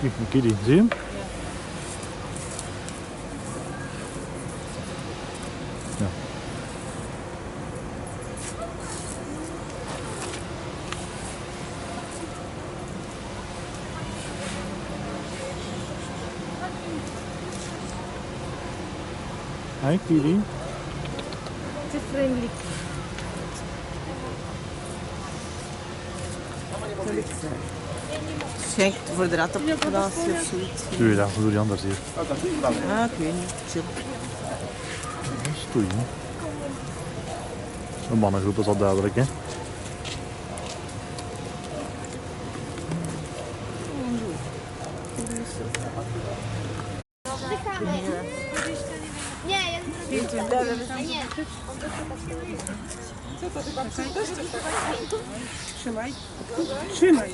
Kijk, een kitty. Zie je? Ja. Hi kitty. Te friendly. Schenk voor de rat op de plaats of zoiets. Doe je dat? Hoe doe je anders hier? Ah, ik weet niet. Chill. Stoei, hè? Een mannengroep is al duidelijk, hè? Ja nie. Trzymaj. Trzymaj.